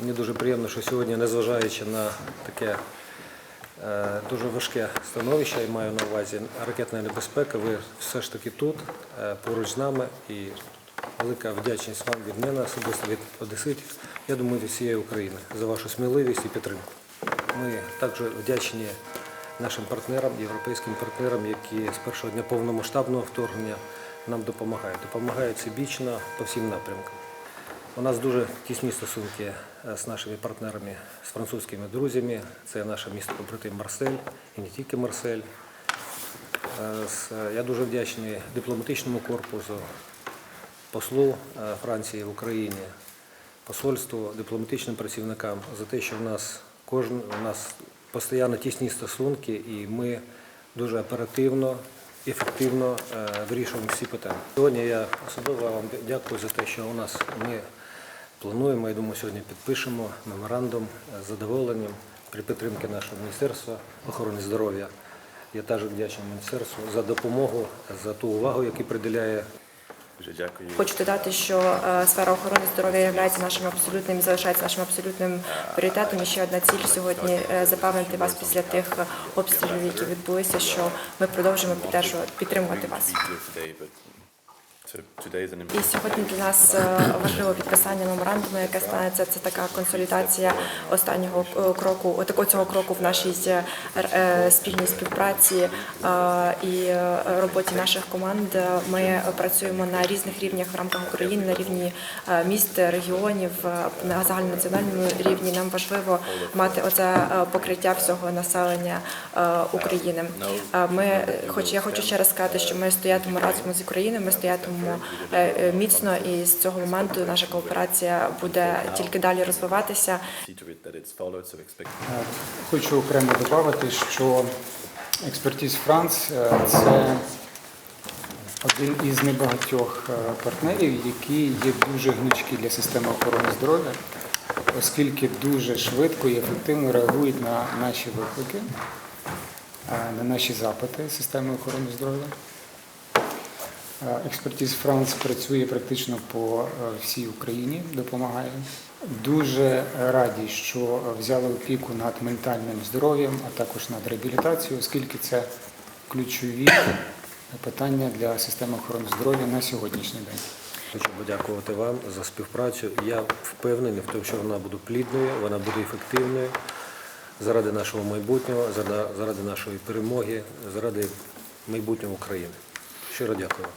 Мені дуже приємно, що сьогодні, незважаючи на таке е, дуже важке становище, я маю на увазі ракетна небезпека, ви все ж таки тут, е, поруч з нами, і велика вдячність вам від мене, особисто від одеситів, я думаю, від всієї України за вашу сміливість і підтримку. Ми також вдячні нашим партнерам, європейським партнерам, які з першого дня повномасштабного вторгнення нам допомагають. Допомагають всебічно по всім напрямкам. У нас дуже тісні стосунки е, з нашими партнерами, з французькими друзями. Це наше місто побратим Марсель і не тільки Марсель. Е, Я дуже вдячний дипломатичному корпусу, послу е, Франції в Україні, посольству, дипломатичним працівникам за те, що в нас кожен у нас постійно тісні стосунки, і ми дуже оперативно, ефективно е, вирішуємо всі питання. Сьогодні я особливо вам дякую за те, що у нас ми плануємо. Я думаю, сьогодні підпишемо меморандум з задоволенням при підтримці нашого міністерства охорони здоров'я. Я теж вдячний міністерству за допомогу, за ту увагу, яку приділяє Дуже дякую. Хочу додати, що е, сфера охорони здоров'я є нашим абсолютним і залишається нашим абсолютним пріоритетом. І ще одна ціль сьогодні е, запевнити вас після тих обстрілів, які відбулися, що ми продовжимо підтримувати вас. І сьогодні для нас е, важливо підписання меморандуму, яке станеться. Це така консолідація останнього е, кроку, цього кроку в нашій е, спільній співпраці і роботі наших команд. Ми працюємо на різних рівнях в рамках України, на рівні міст, регіонів, на загальнонаціональному рівні. Нам важливо мати оце покриття всього населення України. Ми, хоч я хочу ще раз сказати, що ми стоятимемо разом з Україною, ми стоятимемо е, е, міцно, і з цього моменту наша кооперація буде тільки далі розвиватися. Е, Хочу окремо додати, що експертіз Франц це один із небагатьох партнерів, які є дуже гнучкі для системи охорони здоров'я, оскільки дуже швидко і ефективно реагують на наші виклики, на наші запити системи охорони здоров'я. Е, Експертіз Франц працює практично по е, всій Україні, допомагає. Дуже раді, що взяли опіку над ментальним здоров'ям, а також над реабілітацією, оскільки це ключові питання для системи охорони здоров'я на сьогоднішній день. Хочу подякувати вам за співпрацю. Я впевнений в тому, що вона буде плідною, вона буде ефективною заради нашого майбутнього, заради, нашої перемоги, заради майбутнього України. Щиро дякую.